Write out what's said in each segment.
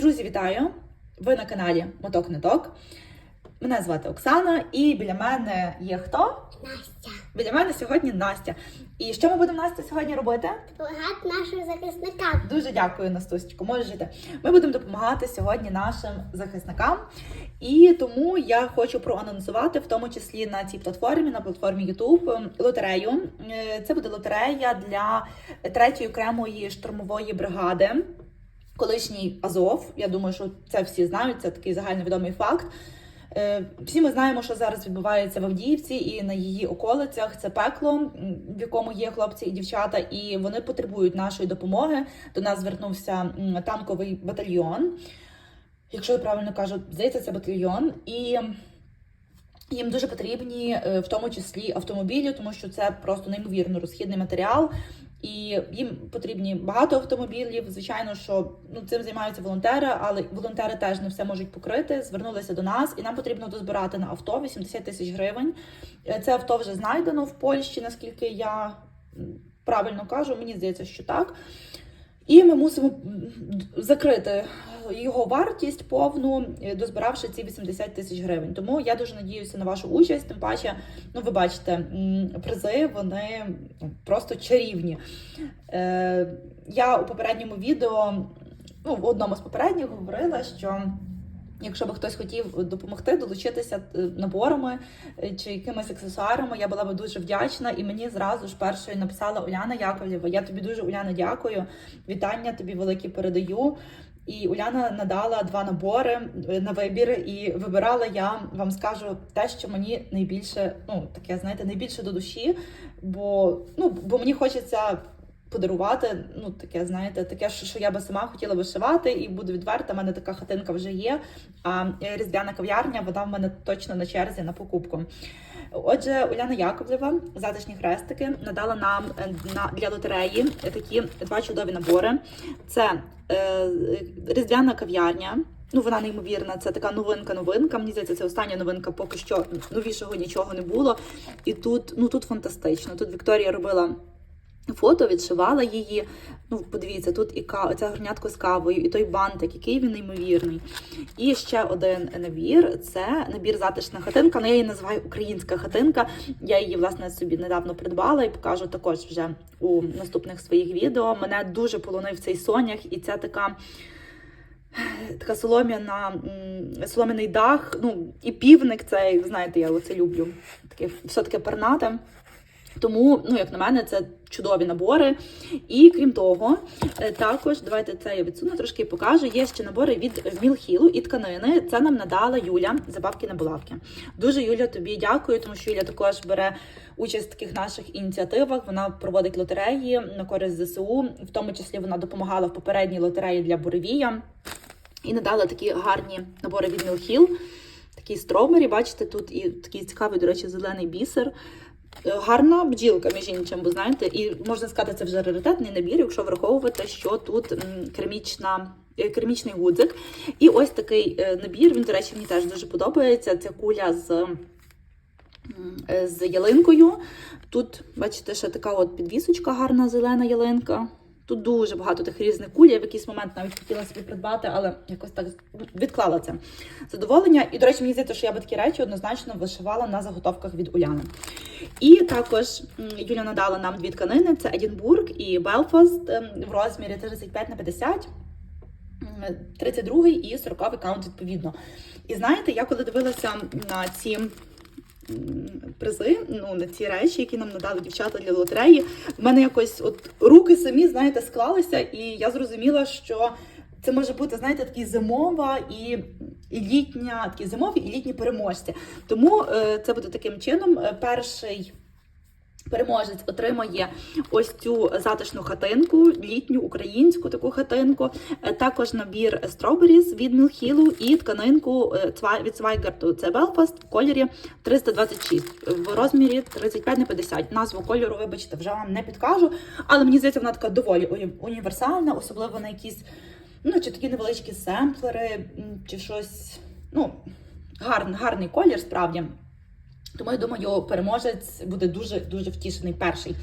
Друзі, вітаю! Ви на каналі Моток не Ток. Мене звати Оксана, і біля мене є хто? Настя, Біля мене сьогодні Настя. І що ми будемо Настя сьогодні робити? допомагати нашим захисникам. Дуже дякую, Настусечко. Можете. Ми будемо допомагати сьогодні нашим захисникам. І тому я хочу проанонсувати, в тому числі на цій платформі, на платформі YouTube, ем, лотерею. Е, Це буде лотерея для третьої окремої штурмової бригади. Колишній Азов. Я думаю, що це всі знають, це такий загальновідомий факт. Е, Всі ми знаємо, що зараз відбувається в Авдіївці і на її околицях. Це пекло, в якому є хлопці і дівчата, і вони потребують нашої допомоги. До нас звернувся танковий батальйон. Якщо я правильно кажу, здається, це батальйон. І їм дуже потрібні, е, в тому числі автомобілі, тому що це просто неймовірно розхідний матеріал. І їм потрібні багато автомобілів. Звичайно, що ну цим займаються волонтери, але волонтери теж не все можуть покрити. Звернулися до нас, і нам потрібно дозбирати на авто 80 тисяч гривень. Е, Це авто вже знайдено в Польщі, наскільки я правильно кажу. Мені здається, що так. І ми мусимо закрити його вартість повну, е, дозбиравши ці 80 тисяч гривень. Тому я дуже надіюся на вашу участь. Тим паче, ну ви бачите, призи вони ну, просто чарівні. Е, я у попередньому відео, ну в одному з попередніх говорила, що. Якщо би хтось хотів допомогти долучитися е, наборами е, чи якимись аксесуарами, я була би дуже вдячна. І мені зразу ж першою написала Уляна Яковлєва. Я тобі дуже Уляна дякую. Вітання тобі великі передаю. І Уляна надала два набори е, на вибір, і вибирала я вам скажу те, що мені найбільше, ну таке, знаєте, найбільше до душі, бо ну бо мені хочеться подарувати. Ну таке, знаєте, таке, що, я би сама хотіла вишивати, і буду відверта. в мене така хатинка вже є. А е, різдвяна кав'ярня, вона в мене точно на черзі на покупку. Отже, Уляна Яковлєва, затишні хрестики, надала нам е, на для лотереї такі два чудові набори. Це е, різдвяна кав'ярня. Ну, вона неймовірна, це така новинка-новинка. Мені здається, це остання новинка, поки що новішого нічого не було. І тут, ну тут фантастично. Тут Вікторія робила фото, відшивала її. Ну, подивіться, тут і ка... ця горнятко з кавою, і той бантик, який він неймовірний. І ще один набір це набір затишна хатинка. Ну, я її називаю українська хатинка. Я її, власне, собі недавно придбала і покажу також вже у наступних своїх відео. Мене дуже полонив цей сонях, і ця така. Така солом'яна, солом'яний дах, ну і півник цей, знаєте, я оце люблю. Таке все таке пернате. Тому, ну, як на мене, це чудові набори. І крім того, е, також давайте це я відсуну трошки покажу. Є ще набори від Мілхілу і тканини. Це нам надала Юля забавки на булавки. Дуже Юля тобі дякую, тому що Юля також бере участь в таких наших ініціативах. Вона проводить лотереї на користь ЗСУ. В тому числі вона допомагала в попередній лотереї для Буревія. І надала такі гарні набори від Мілхіл. Такі стробері, бачите, тут і такий цікавий, до речі, зелений бісер. Е, Гарна бджілка, між іншим, бо знаєте, і можна сказати, це вже раритетний набір, якщо враховувати, що тут кермічна. е, гудзик. І ось такий е, набір. Він, до речі, мені теж дуже подобається. Це куля з, з ялинкою. Тут, бачите, ще така от підвісочка, гарна зелена ялинка. Тут дуже багато тих різних куль. Я в якийсь момент навіть хотіла собі придбати, але якось так відклала це задоволення. І, до речі, мені здається, що я би такі речі однозначно вишивала на заготовках від Уляни. І також Юля надала нам дві тканини: це Едінбург і Белфаст ем, в розмірі 35 на 50. 32 і 40 каунт відповідно. І знаєте, я коли дивилася на ці призи, ну на ці речі, які нам надали дівчата для лотереї, в мене якось от руки самі, знаєте, склалися, і я зрозуміла, що це може бути, знаєте, такі зимова і, і літня, такі зимові і літні переможці. Тому е, це буде таким чином. Е, Перший переможець отримає ось цю затишну хатинку, літню українську таку хатинку. Е, Також набір Strawberries від Мілхілу і тканинку е, від Свайгарту. Це Belfast в кольорі 326 в розмірі 35 на 50. Назву кольору, вибачте, вже вам не підкажу, але мені здається, вона така доволі універсальна, особливо на якісь ну, чи такі невеличкі семплери, чи щось. Ну, гарний, гарний колір, справді. Тому я думаю, переможець буде дуже дуже втішений перший.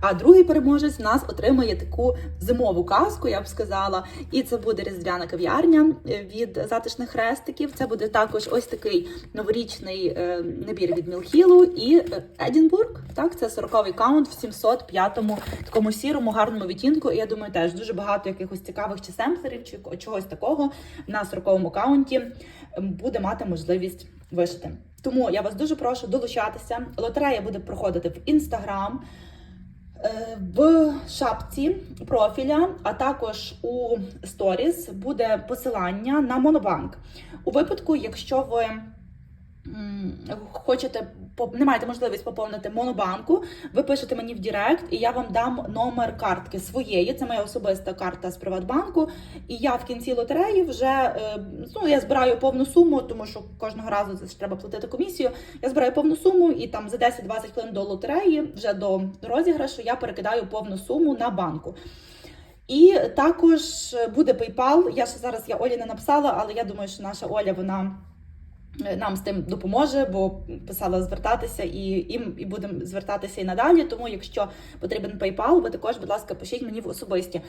А другий переможець в нас отримає таку зимову казку, я б сказала. І це буде різдвяна кав'ярня від затишних хрестиків. Це буде також ось такий новорічний е, набір від Мілхілу і е, Едінбург. Так, це 40-й каунт в 705-му такому сірому гарному відтінку. І я думаю, теж дуже багато якихось цікавих чи семплерів, чи чогось такого на 40-му каунті буде мати можливість вишити. Тому я вас дуже прошу долучатися. Лотерея буде проходити в інстаграм. е, В шапці профіля, а також у сторіс буде посилання на Монобанк. У випадку, якщо ви хочете не маєте можливість поповнити монобанку, ви пишете мені в Директ, і я вам дам номер картки своєї. Це моя особиста карта з Приватбанку. І я в кінці лотереї вже е, ну я збираю повну суму, тому що кожного разу це ж треба платити комісію. Я збираю повну суму, і там за 10-20 хвилин до лотереї, вже до розіграшу, я перекидаю повну суму на банку. І також буде PayPal. Я ще зараз я Олі не написала, але я думаю, що наша Оля вона нам з тим допоможе, бо писала звертатися і, і, і будемо звертатися і надалі. Тому, якщо потрібен PayPal, ви також, будь ласка, пишіть мені в особисті.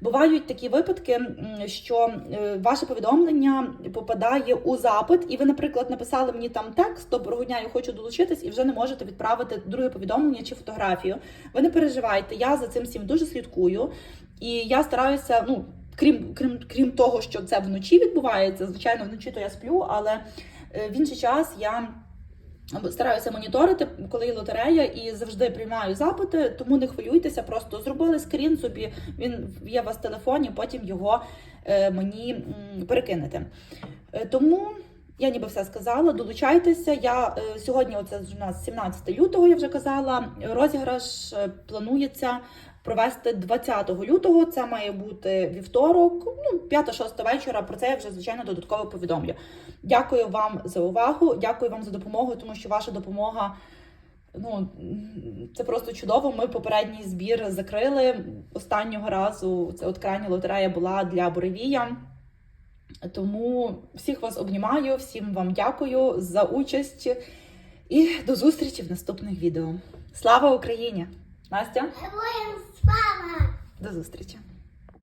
Бувають такі випадки, що е, ваше повідомлення попадає у запит, і ви, наприклад, написали мені там текст, доброго дня, я хочу долучитись, і вже не можете відправити друге повідомлення чи фотографію. Ви не переживайте, я за цим всім дуже слідкую, і я стараюся, ну. Крім, крім, крім того, що це вночі відбувається, звичайно, вночі то я сплю, але в інший час я стараюся моніторити, коли є лотерея, і завжди приймаю запити, тому не хвилюйтеся, просто зробили скрін собі, він є у вас в телефоні, потім його е, мені перекинете. Е, Тому. Я ніби все сказала. Долучайтеся. Я е, сьогодні, оце у нас 17 лютого, я вже казала. Розіграш е, планується провести 20 лютого. Це має бути вівторок, ну 5-6 вечора. Про це я вже звичайно додатково повідомлю. Дякую вам за увагу. Дякую вам за допомогу, тому що ваша допомога. Ну, це просто чудово. Ми попередній збір закрили останнього разу. Це от крайня лотерея була для Буревія. Тому всіх вас обнімаю, всім вам дякую за участь і до зустрічі в наступних відео. Слава Україні! Настя, Героям слава! до зустрічі!